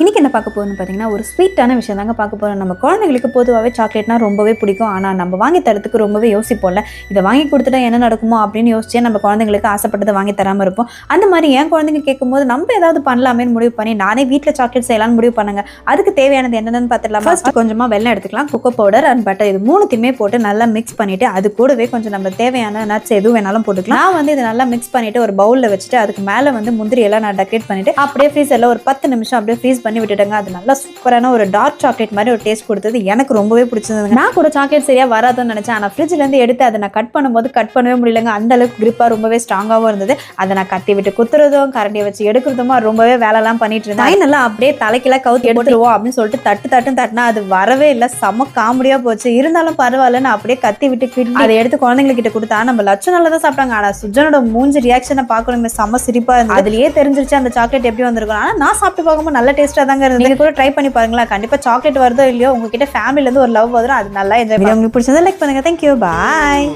இன்றைக்கி என்ன பார்க்க போறோம்னு பார்த்தீங்கன்னா ஒரு ஸ்வீட்டான விஷயம் தாங்க பார்க்க போகிறோம் நம்ம குழந்தைங்களுக்கு பொதுவாகவே சாக்லேட்னா ரொம்பவே பிடிக்கும். ஆனால் நம்ம வாங்கி தரத்துக்கு ரொம்பவே யோசிப்போம்ல. இதை வாங்கி கொடுத்துட்டா என்ன நடக்குமோ அப்படின்னு யோசிச்சே நம்ம குழந்தைங்களுக்கு ஆசைப்பட்டதை வாங்கி தராமல் இருப்போம். அந்த மாதிரி என் குழந்தைங்க கேட்கும்போது நம்ம ஏதாவது பண்ணலாமேன்னு முடிவு பண்ணி நானே வீட்டில் சாக்லேட் செய்யலாம்னு முடிவு பண்ணுங்க. அதுக்கு தேவையானது என்னென்னு பார்த்துடலாம்? ஃபர்ஸ்ட் கொஞ்சமாக வெள்ளம் எடுத்துக்கலாம். கொக்கோ பவுடர் அண்ட் பட்டர் இது மூணுத்தையுமே போட்டு நல்லா மிக்ஸ் பண்ணிவிட்டு அது கூடவே கொஞ்சம் நம்ம தேவையான நட்ஸ் எதுவும் வேணாலும் போட்டுக்கலாம். நான் வந்து இதை நல்லா மிக்ஸ் பண்ணிவிட்டு ஒரு பவுலில் வச்சுட்டு அதுக்கு மேலே வந்து முந்திரியெல்லாம் நான் டெக்கரேட் பண்ணிவிட்டு அப்படியே ஃப்ரீசரில் ஒரு பத்து நிமிஷம் அப்படியே ஃப்ரீஸ் பண்ணி விட்டுட்டேங்க. அது நல்லா சூப்பரான ஒரு டார்க் சாக்லேட் மாதிரி ஒரு டேஸ்ட் கொடுத்தது. எனக்கு ரொம்பவே பிடிச்சிருந்தது நான் கூட சாக்லேட் சரியா வராதுன்னு நினைச்சேன். ஆனால் ஃப்ரிட்ஜ்ல இருந்து எடுத்து அதை நான் கட் பண்ணும்போது கட் பண்ணவே முடியலங்க. அந்த அளவுக்கு கிரிப்பா ரொம்பவே ஸ்ட்ராங்காகவும் இருந்தது. அதை நான் கத்தி விட்டு குத்துறதும் கரண்டியை வச்சு எடுக்கிறதும் ரொம்பவே வேலைலாம் பண்ணிட்டு இருந்தேன். ஃபைனலாக அப்படியே தலைக்கெல்லாம் கவுத்து எடுத்துருவோம் அப்படின்னு சொல்லிட்டு தட்டு தட்டுன்னு தட்டினா அது வரவே இல்லை. செம்ம காமெடியா போச்சு. இருந்தாலும் பரவாயில்ல. நான் அப்படியே கத்தி விட்டு அதை எடுத்து குழந்தைங்ககிட்ட கொடுத்தா நம்ம லட்சம் நல்லா தான் சாப்பிட்டாங்க. ஆனால் சுஜனோட மூஞ்சி ரியாக்ஷனை பார்க்கணுமே. செம்ம சிரிப்பா இருந்தது. அதுலயே தெரிஞ்சிருச்சு அந்த சாக்லேட் எப்படி வந்திருக்கும். ஆனால் நான் சாப்பிட்டு பார்க்கும்போது நல்ல டேஸ்ட்டாக தாங்க இருந்தது கூட ட்ரை பண்ணி பாருங்களேன். கண்டிப்பா சாக்லேட் வருதோ இல்லையோ உங்ககிட்ட ஃபேமிலில இருந்து ஒரு லவ் வரும் அது நல்லா என்ஜாய் உங்களுக்கு பிடிச்சதை லைக் பண்ணுங்க. Thank you bye